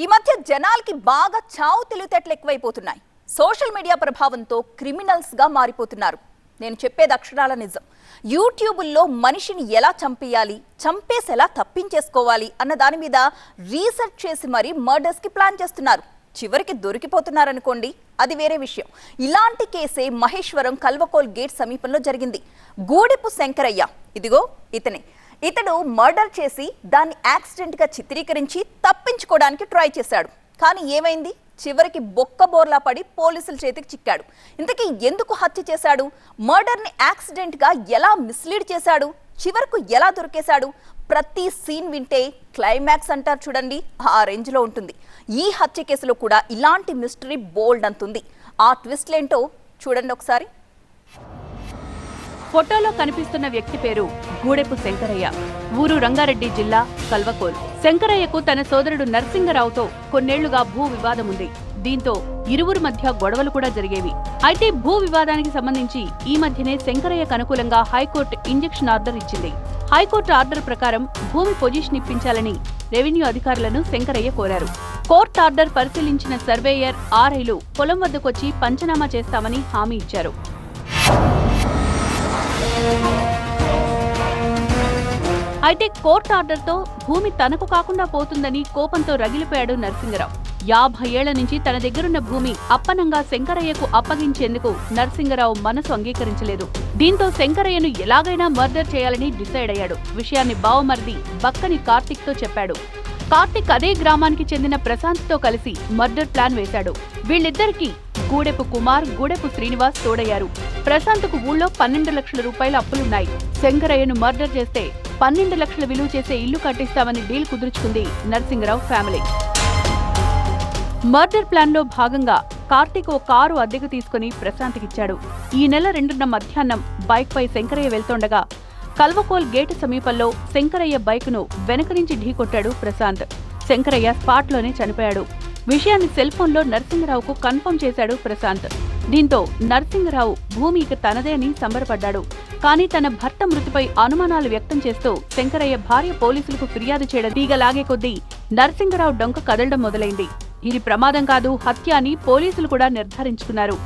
ఈ మధ్య జనాలకి బాగా చావు తెలివితేటలు ఎక్కువైపోతున్నాయి. సోషల్ మీడియా ప్రభావంతో క్రిమినల్స్గా మారిపోతున్నారు. నేను చెప్పేది అక్షరాల నిజం. యూట్యూబుల్లో మనిషిని ఎలా చంపేయాలి చంపేసి ఎలా తప్పించేసుకోవాలి అన్న దాని మీద రీసెర్చ్ చేసి మరీ మర్డర్స్కి ప్లాన్ చేస్తున్నారు. చివరికి దొరికిపోతున్నారనుకోండి అది వేరే విషయం. ఇలాంటి కేసే మహేశ్వరం కల్వకోల్ గేట్ సమీపంలో జరిగింది. గూడెపు శంకరయ్య ఇదిగో ఇతనే ఇతడు మర్డర్ చేసి దాన్ని యాక్సిడెంట్గా చిత్రీకరించి తప్పించుకోవడానికి ట్రై చేశాడు. కానీ ఏమైంది? చివరికి బొక్క బోర్లా పడి పోలీసుల చేతికి చిక్కాడు. ఇంతకీ ఎందుకు హత్య చేశాడు? మర్డర్ని యాక్సిడెంట్గా ఎలా మిస్లీడ్ చేశాడు? చివరకు ఎలా దొరికేశాడు? ప్రతి సీన్ వింటే క్లైమాక్స్ అంటారు చూడండి ఆ రేంజ్లో ఉంటుంది. ఈ హత్య కేసులో కూడా ఇలాంటి మిస్టరీ బోల్డ్ అంతుంది. ఆ ట్విస్ట్లేంటో చూడండి ఒకసారి. ఫోటోలో కనిపిస్తున్న వ్యక్తి పేరు గూడెపు శంకరయ్య. ఊరు రంగారెడ్డి జిల్లా కల్వకోల్. శంకరయ్యకు తన సోదరుడు నరసింగరావుతో కొన్నేళ్ళుగా భూ వివాదం ఉంది దీంతో ఇరువురు మధ్య గొడవలు కూడా జరిగేవి. అయితే భూ వివాదానికి సంబంధించి ఈ మధ్యనే శంకరయ్యకు అనుకూలంగా హైకోర్టు ఇంజెక్షన్ ఆర్డర్ ఇచ్చింది. హైకోర్టు ఆర్డర్ ప్రకారం భూమి పొజిషన్ ఇప్పించాలని రెవెన్యూ అధికారులను శంకరయ్య కోరారు. కోర్టు ఆర్డర్ పరిశీలించిన సర్వేయర్ ఆర్ఐలు పొలం వద్దకొచ్చి పంచనామా చేస్తామని హామీ ఇచ్చారు. అయితే కోర్టు ఆర్డర్తో భూమి తనకు కాకుండా పోతుందని కోపంతో రగిలిపోయాడు నరసింగరావు యాభై ఏళ్ళ నుంచి తన దగ్గరున్న భూమి అప్పనంగా శంకరయ్యకు అప్పగించేందుకు నరసింగరావు మనసు అంగీకరించలేదు. దీంతో శంకరయ్యను ఎలాగైనా మర్డర్ చేయాలని డిసైడ్ అయ్యాడు. విషయాన్ని బావమర్ది బక్కని కార్తిక్తో చెప్పాడు. కార్తిక్ అదే గ్రామానికి చెందిన ప్రశాంత్తో కలిసి మర్డర్ ప్లాన్ వేశాడు. వీళ్ళిద్దరికీ గూడెపు కుమార్ గూడెపు శ్రీనివాస్ తోడయ్యారు. ప్రశాంత్కు ఊళ్ళో పన్నెండు లక్షల రూపాయల అప్పులున్నాయి. శంకరయ్యను మర్డర్ చేస్తే పన్నెండు లక్షల విలువ చేసే ఇల్లు కట్టిస్తామని డీల్ కుదుర్చుకుంది నరసింగరావు ఫ్యామిలీ. మర్డర్ ప్లాన్లో భాగంగా కార్తీక్ ఓ కారు అద్దెకు తీసుకుని ప్రశాంత్కిచ్చాడు. ఈ నెల రెండున్న మధ్యాహ్నం బైక్ పై శంకరయ్య వెళ్తుండగా కల్వకోల్ గేటు సమీపంలో శంకరయ్య బైక్ను వెనక నుంచి ఢీకొట్టాడు ప్రశాంత్. శంకరయ్య స్పాట్లోనే చనిపోయాడు. విషయాన్ని సెల్ ఫోన్లో నరసింగరావుకు కన్ఫర్మ్ చేశాడు ప్రశాంత్. దీంతో నరసింహరావు భూమి ఇక తనదే అని సంబరపడ్డాడు. కానీ తన భర్త మృతిపై అనుమానాలు వ్యక్తం చేస్తూ శంకరయ్య భార్య పోలీసులకు ఫిర్యాదు చేయడం తీగలాగే కొద్దీ నరసింహరావు డొంక కదలడం మొదలైంది. ఇది ప్రమాదం కాదు హత్య అని పోలీసులు కూడా నిర్ధారించుకున్నారు.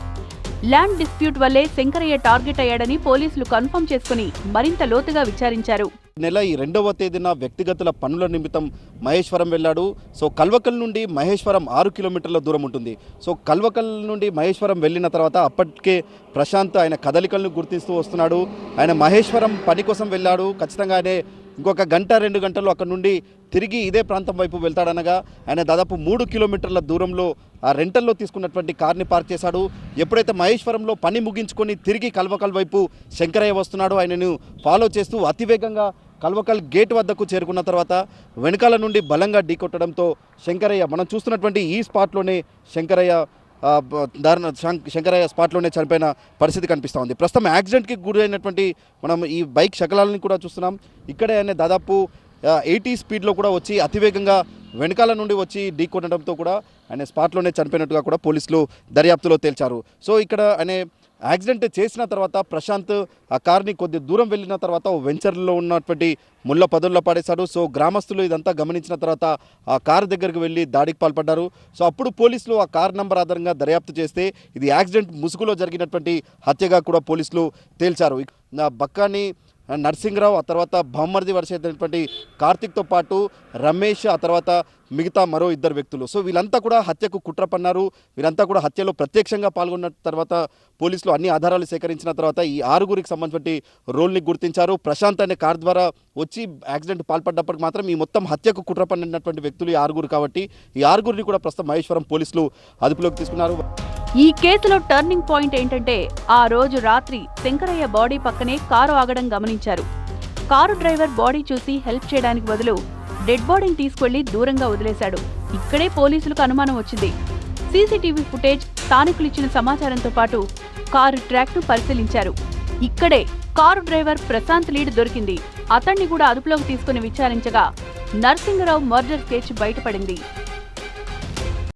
ల్యాండ్ డిస్ప్యూట్ వల్లే శంకరయ్య టార్గెట్ అయ్యాడని పోలీసులు కన్ఫర్మ్ చేసుకుని మరింత లోతుగా విచారించారు. నెల ఈ రెండవ తేదీన వ్యక్తిగతుల పనుల నిమిత్తం మహేశ్వరం వెళ్ళాడు. సో కల్వకల్ నుండి మహేశ్వరం ఆరు కిలోమీటర్ల దూరం ఉంటుంది. సో కల్వకల్ నుండి మహేశ్వరం వెళ్ళిన తర్వాత అప్పటికే ప్రశాంత్ ఆయన కదలికలను గుర్తిస్తూ వస్తున్నాడు. ఆయన మహేశ్వరం పని కోసం వెళ్ళాడు. ఖచ్చితంగా ఆయన ఇంకొక గంట రెండు గంటలు అక్కడ నుండి తిరిగి ఇదే ప్రాంతం వైపు వెళ్తాడనగా ఆయన దాదాపు మూడు కిలోమీటర్ల దూరంలో ఆ రెంటల్లో తీసుకున్నటువంటి కార్ని పార్క్ చేశాడు. ఎప్పుడైతే మహేశ్వరంలో పని ముగించుకొని తిరిగి కల్వకల్ వైపు శంకరయ్య వస్తున్నాడో ఆయనను ఫాలో చేస్తూ అతివేగంగా కల్వకల్ గేట్ వద్దకు చేరుకున్న తర్వాత వెనకాల నుండి బలంగా ఢీకొట్టడంతో శంకరయ్య మనం చూస్తున్నటువంటి ఈ స్పాట్లోనే శంకరయ్య దారుణ శం- శంకరయ్య స్పాట్లోనే చనిపోయిన పరిస్థితి కనిపిస్తూ ఉంది. ప్రస్తుతం యాక్సిడెంట్కి గురైనటువంటి మనం ఈ బైక్ శకలాలని కూడా చూస్తున్నాం. ఇక్కడే ఆయన దాదాపు ఎయిటీ స్పీడ్లో కూడా వచ్చి అతివేగంగా వెనకాల నుండి వచ్చి ఢీ కొట్టడంతో కూడా ఆయన స్పాట్లోనే చనిపోయినట్టుగా కూడా పోలీసులు దర్యాప్తులో తేల్చారు. సో ఇక్కడ అనే యాక్సిడెంట్ చేసిన తర్వాత ప్రశాంత్ ఆ కార్ని కొద్ది దూరం వెళ్ళిన తర్వాత ఓ వెంచర్లో ఉన్నటువంటి ముళ్ళ పదుల్లో పడేశాడు. సో గ్రామస్తులు ఇదంతా గమనించిన తర్వాత ఆ కారు దగ్గరికి వెళ్ళి దాడికి పాల్పడ్డారు. సో అప్పుడు పోలీసులు ఆ కార్ నంబర్ ఆధారంగా దర్యాప్తు చేస్తే ఇది యాక్సిడెంట్ ముసుగులో జరిగినటువంటి హత్యగా కూడా పోలీసులు తేల్చారు. బక్కాని నర్సింగ్రావు ఆ తర్వాత బొమ్మర్ది వరుస కార్తిక్తో పాటు రమేష్ ఆ తర్వాత మిగతా మరో ఇద్దరు వ్యక్తులు. సో వీళ్ళంతా కూడా హత్యకు కుట్ర పన్నారు. వీరంతా కూడా హత్యలో ప్రత్యక్షంగా పాల్గొన్న తర్వాత పోలీసులు అన్ని ఆధారాలు సేకరించిన తర్వాత ఈ ఆరుగురికి సంబంధించిన రోల్ని గుర్తించారు. ప్రశాంత్ అనే కార్ ద్వారా వచ్చి యాక్సిడెంట్ పాల్పడ్డప్పటికి మాత్రం ఈ మొత్తం హత్యకు కుట్ర పన్నినటువంటి వ్యక్తులు ఈ ఆరుగురు కాబట్టి ఈ ఆరుగురిని కూడా ప్రస్తుతం మహేశ్వరం పోలీసులు అదుపులోకి తీసుకున్నారు. ఈ కేసులో టర్నింగ్ పాయింట్ ఏంటంటే ఆ రోజు రాత్రి శంకరయ్య బాడీ పక్కనే కారు ఆగడం గమనించారు. కారు డ్రైవర్ బాడీ చూసి హెల్ప్ చేయడానికి బదులు డెడ్ బాడీని తీసుకెళ్ళి దూరంగా వదిలేశాడు. ఇక్కడే పోలీసులకు అనుమానం వచ్చింది. సీసీటీవీ ఫుటేజ్ స్థానికులు ఇచ్చిన సమాచారంతో పాటు కారు ట్రాక్ను పరిశీలించారు. ఇక్కడే కారు డ్రైవర్ ప్రశాంత్ లీడ్ దొరికింది. అతన్ని కూడా అదుపులోకి తీసుకుని విచారించగా నర్సింగరావు మర్డర్ కేసు బయటపడింది.